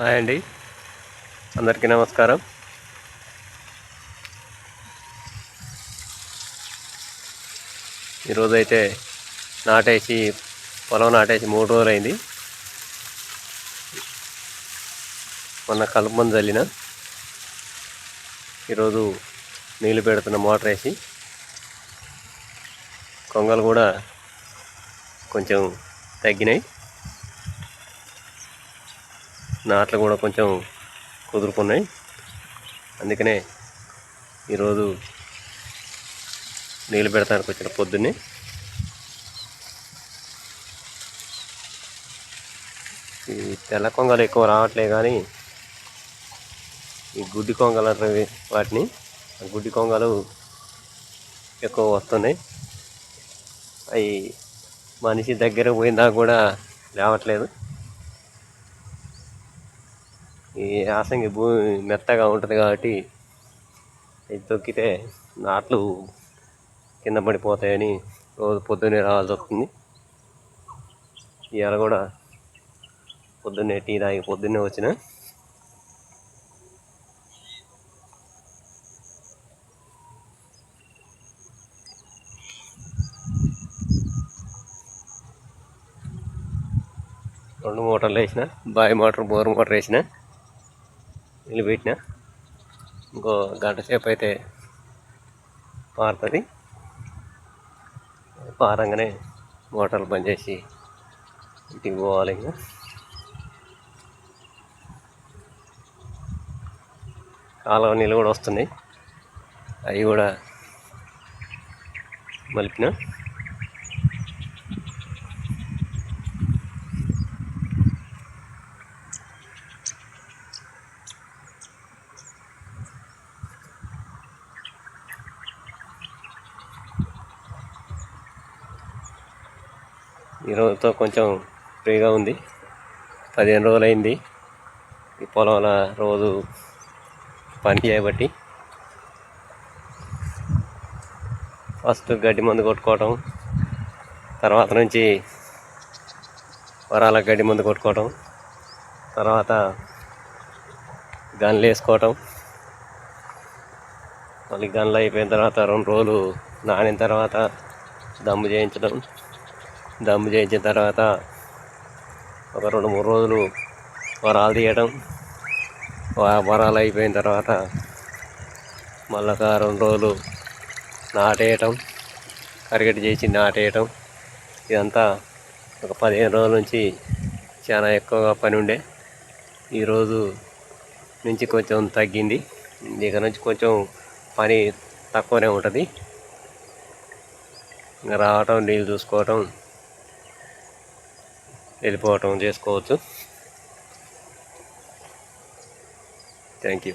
Hi అండి. అందరికీ నమస్కారం. ఈరోజైతే నాటేసి పొలం నాటేసి మూడు రోజులు అయింది మొన్న కలుపుమని చల్లిన ఈరోజు నీళ్ళు పెడుతున్న మోటార్ వేసి. కొంగలు కూడా కొంచెం తగ్గినాయి. నాట్లు కూడా కొంచెం కుదురుకున్నాయి. అందుకనే ఈరోజు నీళ్ళు పెడతానికి వచ్చిన పొద్దున్నే ఈ తెల్ల కొంగలు ఎక్కువ రావట్లే కానీ ఈ గుడ్డి కొంగలు అంటారు వాటిని. గుడ్డి కొంగలు ఎక్కువ వస్తున్నాయి. అవి మనిషి దగ్గర పోయిందా కూడా లేవట్లేదు. ఈ యాసంగి భూమి మెత్తగా ఉంటుంది కాబట్టి ఇది తొక్కితే నాట్లు కింద పడిపోతాయని రోజు పొద్దున్నే రావాల్సి వస్తుంది. ఇవాళ కూడా పొద్దున్నే టీ తాగి పొద్దున్నే వచ్చిన రెండు మోటార్లు వేసిన బావి మోటార్ బోర్ మోటార్ వేసిన నిలబెట్టిన ఇంకో గంట సేపు అయితే పారుతుంది. పారంగానే మోటార్లు బంద్ చేసి ఇంటికి పోవాలి ఇంకా. కాలువ నీళ్ళు కూడా వస్తున్నాయి. అవి కూడా మలిపిన. ఈరోజుతో కొంచెం ఫ్రీగా ఉంది. పదిహేను రోజులు అయింది ఈ పొలంలో రోజు పని చేయబట్టి ఫస్ట్ గడ్డి మందు కొట్టుకోవటం తర్వాత నుంచి వరాల గడ్డి మందు కొట్టుకోవటం తర్వాత గన్లు వేసుకోవటం. మళ్ళీ గన్లు అయిపోయిన తర్వాత రెండు రోజులు నానిన తర్వాత దమ్ము చేయించడం దమ్ము చేయించిన తర్వాత ఒక రెండు మూడు రోజులు వరాలు తీయడం వరాలు అయిపోయిన తర్వాత మళ్ళీ ఒక రెండు రోజులు నాటేయటం. కరిగటి చేసి నాటేయటం. ఇదంతా ఒక పదిహేను రోజుల నుంచి చాలా ఎక్కువగా పని ఉండే. ఈరోజు నుంచి కొంచెం తగ్గింది. ఇక నుంచి కొంచెం పని తక్కువనే ఉంటుంది. ఇంకా రావటం నీళ్ళు చూసుకోవటం వెళ్ళిపోవటం చేసుకోవచ్చు. Thank you